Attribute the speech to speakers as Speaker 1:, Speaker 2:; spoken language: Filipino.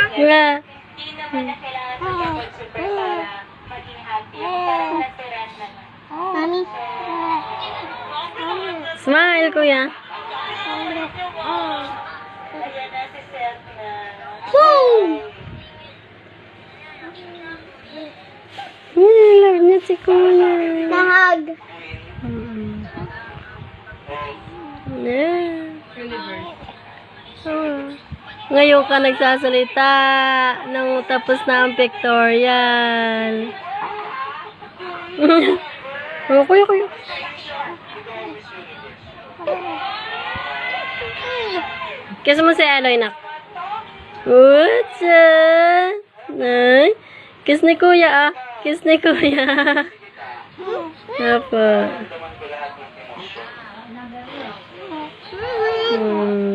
Speaker 1: Nga.
Speaker 2: Hindi naman na kailangan sa double super para maging happy. Parang natural naman.
Speaker 3: Mami.
Speaker 1: Smile, kuya.
Speaker 2: Ayan na si Seth na.
Speaker 3: Boom!
Speaker 1: Hmm, love niya si kuya.
Speaker 3: Nahag.
Speaker 1: Mm. Yeah. Oh. Ngayon ka nagsasalita nang tapos na ang pictorial. oh, kuya, kuya. Kiss mo si Eloy, nak. What's up? Ay, kiss ni kuya, ah. Kiss ni kuya. Apa? Hmm.